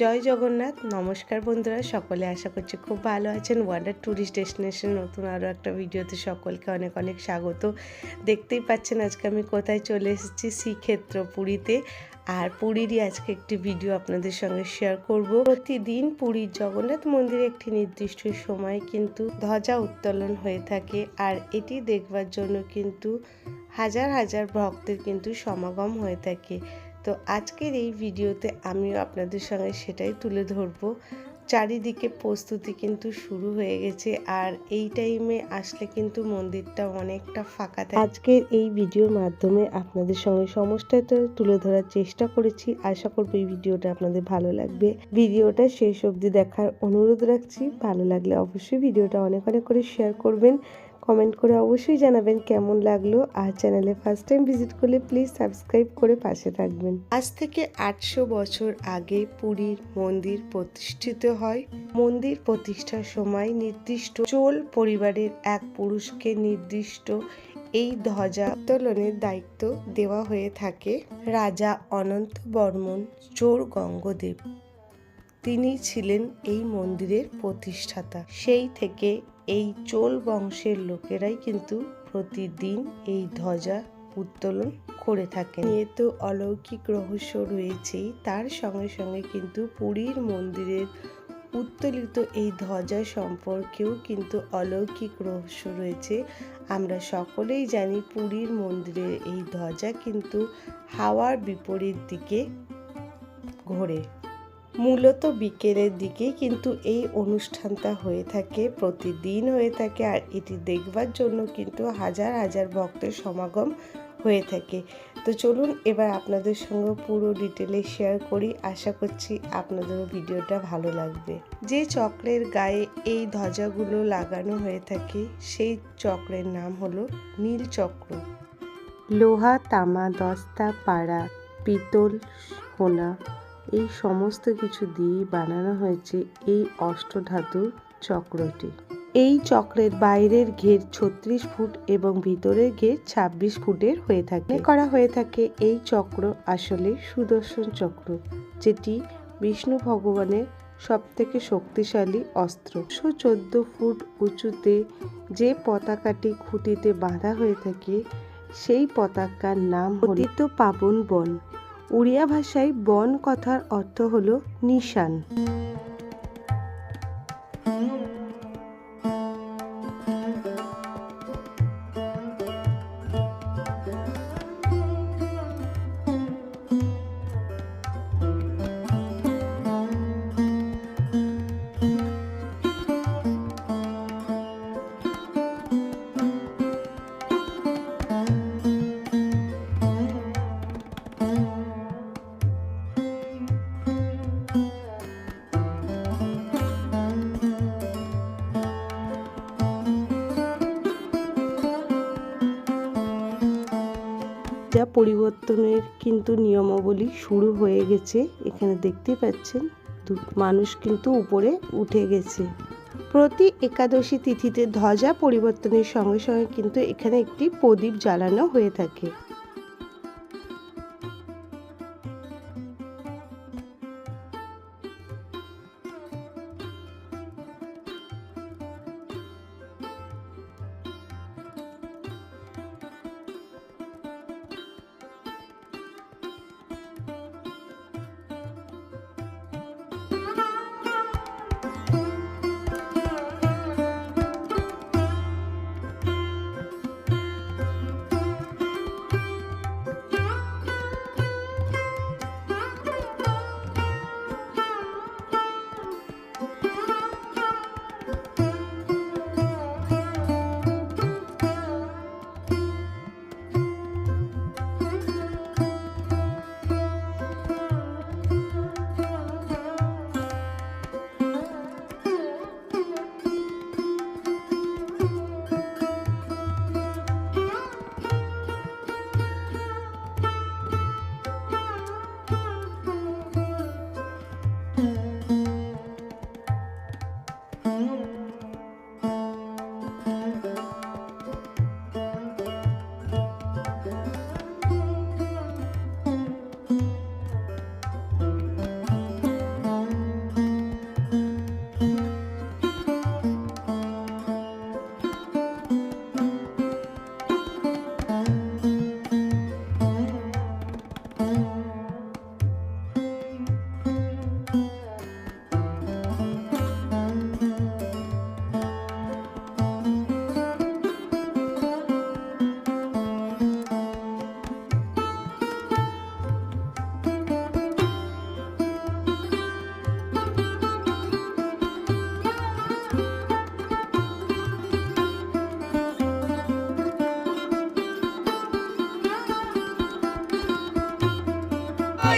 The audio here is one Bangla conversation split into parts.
জয় জগন্নাথ। নমস্কার বন্ধুরা, সকলে আশা করছি খুব ভালো আছেন। ওয়ান্ডার ট্যুরিস্ট ডেস্টিনেশন নতুন আরও একটা ভিডিওতে সকলকে অনেক অনেক স্বাগত। দেখতেই পাচ্ছেন আজকে আমি কোথায় চলে এসেছি? শ্রীক্ষেত্র পুরীতে আর পুরীরই আজকে একটি ভিডিও আপনাদের সঙ্গে শেয়ার করব। প্রতিদিন পুরীর জগন্নাথ মন্দিরে একটি নির্দিষ্ট সময় কিন্তু ধ্বজা উত্তোলন হয়ে থাকে। আর এটি দেখবার জন্য কিন্তু হাজার হাজার ভক্তের কিন্তু সমাগম হয়ে থাকে। তো আজকের এই ভিডিওতে আমিও আপনাদের সঙ্গে সেটাই তুলে ধরবো। চারিদিকে প্রস্তুতি কিন্তু শুরু হয়ে গেছে আর এই টাইমে আসলে কিন্তু মন্দিরটা অনেকটা ফাঁকা থাকে। আজকের এই ভিডিওর মাধ্যমে আপনাদের সঙ্গে সমস্তটা তুলে ধরার চেষ্টা করেছি। আশা করব এই ভিডিওটা আপনাদের ভালো লাগবে। ভিডিওটা শেষ অবধি দেখার অনুরোধ রাখছি। ভালো লাগলে অবশ্যই ভিডিওটা অনেক অনেক করে শেয়ার করবেন। কমেন্ট করে অবশ্যই জানাবেন কেমন লাগল। আর চ্যানেলে ফার্স্ট টাইম ভিজিট করলে প্লিজ সাবস্ক্রাইব করে পাশে থাকবেন। আজ থেকে আটশো বছর আগে পুরীর মন্দির প্রতিষ্ঠিত হয়। মন্দির প্রতিষ্ঠার সময় নির্দিষ্ট চোল পরিবারের এক পুরুষকে নির্দিষ্ট এই ধ্বজা উত্তোলনের দায়িত্ব দেওয়া হয়ে থাকে রাজা অনন্ত বর্মন চোর গঙ্গদেব। তিনি ছিলেন এই মন্দিরের প্রতিষ্ঠাতা। সেই থেকে এই চোল বংশের লোকেরাই কিন্তু প্রতিদিন এই ধ্বজা উত্তোলন করে থাকেন। তো অলৌকিক রহস্য রয়েছেই। তার সঙ্গে সঙ্গে কিন্তু পুরীর মন্দিরের উত্তোলিত এই ধ্বজা সম্পর্কেও কিন্তু অলৌকিক রহস্য রয়েছে। আমরা সকলেই জানি পুরীর মন্দিরের এই ধ্বজা কিন্তু হাওয়ার বিপরীত দিকে ঘোরে। মূলত বিকেলের দিকেই কিন্তু এই অনুষ্ঠানটা হয়ে থাকে, প্রতিদিন হয়ে থাকে আর এটি দেখবার জন্য কিন্তু হাজার হাজার ভক্তের সমাগম হয়ে থাকে। তো চলুন এবার আপনাদের সঙ্গে পুরো ডিটেলে শেয়ার করি। আশা করছি আপনাদেরও ভিডিওটা ভালো লাগবে। যে চক্রের গায়ে এই ধ্বজাগুলো লাগানো হয়ে থাকে, সেই চক্রের নাম হলো নীল চক্র লোহা, তামা, দস্তা, পাড়া, পিতল, সোনা এই সমস্ত কিছু দিয়েই বানানো হয়েছে এই অষ্টধাতুর চক্রটি। এই চক্রের বাইরের ঘের ছত্রিশ ফুট এবং ভিতরের ঘের ছাব্বিশ ফুটের হয়ে থাকে। করা হয়ে থাকে এই চক্র আসলে সুদর্শন চক্র, যেটি বিষ্ণু ভগবানের সব থেকে শক্তিশালী অস্ত্র। একশো চোদ্দ ফুট উঁচুতে যে পতাকাটি খুঁটিতে বাঁধা হয়ে থাকে, সেই পতাকার নাম হলিত পাবন বন। উড়িয়া ভাষায় বন কথার অর্থ হল নিশান। যা পরিবর্তনের কিন্তু নিয়মাবলী শুরু হয়ে গেছে। এখানে দেখতে পাচ্ছেন মানুষ কিন্তু উপরে উঠে গেছে। প্রতি একাদশী তিথিতে ধ্বজা পরিবর্তনের সঙ্গে সঙ্গে কিন্তু এখানে একটি প্রদীপ জ্বালানো হয়ে থাকে।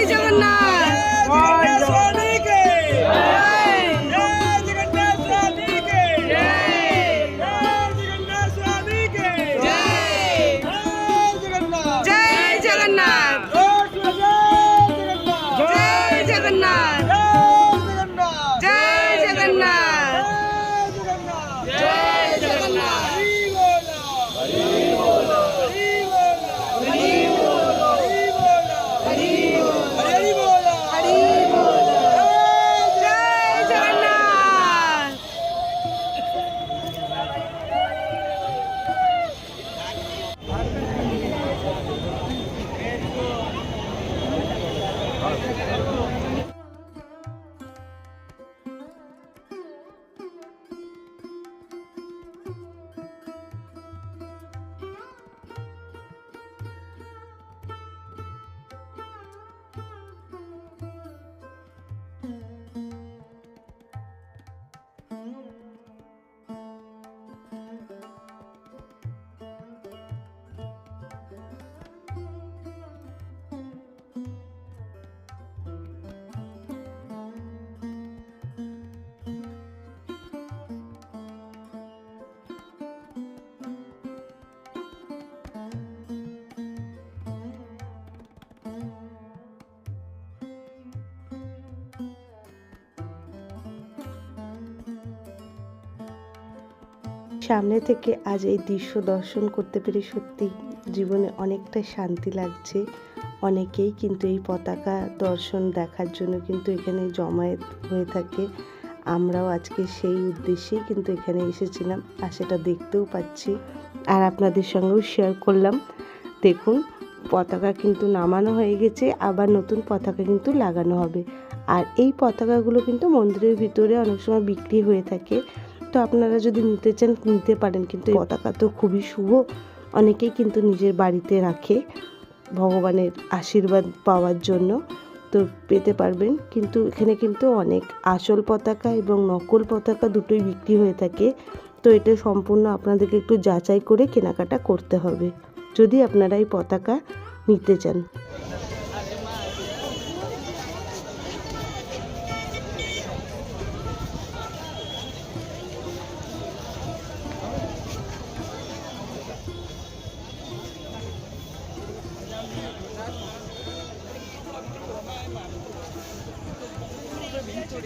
জগন্নাথ। সামনে থেকে আজ এই দৃশ্য দর্শন করতে পেরে সত্যি জীবনে অনেকটা শান্তি লাগছে। অনেকেই কিন্তু এই পতাকা দর্শন দেখার জন্য কিন্তু এখানে জমায়েত হয়ে থাকে। আমরাও আজকে সেই উদ্দেশ্যেই কিন্তু এখানে এসেছিলাম আর সেটা দেখতেও পাচ্ছি। আর আপনাদের সঙ্গেও শেয়ার করলাম। দেখুন, পতাকা কিন্তু নামানো হয়ে গেছে, আবার নতুন পতাকা কিন্তু লাগানো হবে। আর এই পতাকাগুলো কিন্তু মন্দিরের ভিতরে অনেক সময় বিক্রি হয়ে থাকে। তো আপনারা যদি নিতে চান, নিতে পারেন। কিন্তু পতাকা তো খুবই শুভ। অনেকেই কিন্তু নিজের বাড়িতে রাখে ভগবানের আশীর্বাদ পাওয়ার জন্য, তো পেতে পারবেন। কিন্তু এখানে কিন্তু অনেক আসল পতাকা এবং নকল পতাকা দুটোই বিক্রি হয়ে থাকে। তো এটা সম্পূর্ণ আপনাদেরকে একটু যাচাই করে কেনাকাটা করতে হবে। যদি আপনারা এই পতাকা নিতে চান। আজকের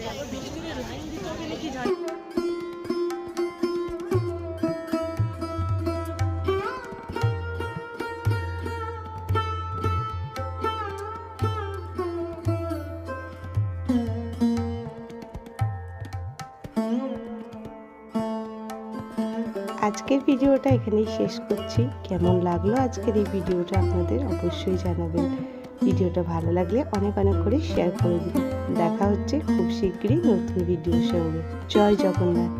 ভিডিওটা এখানেই শেষ করছি। কেমন লাগল আজকের এই ভিডিওটা আপনাদের অবশ্যই জানাবেন। ভিডিওটা ভালো লাগলে অনেক অনেক করে শেয়ার করে দিন দেখা হচ্ছে খুব শীঘ্রই নতুন ভিডিওর সঙ্গে জয় জগন্নাথ।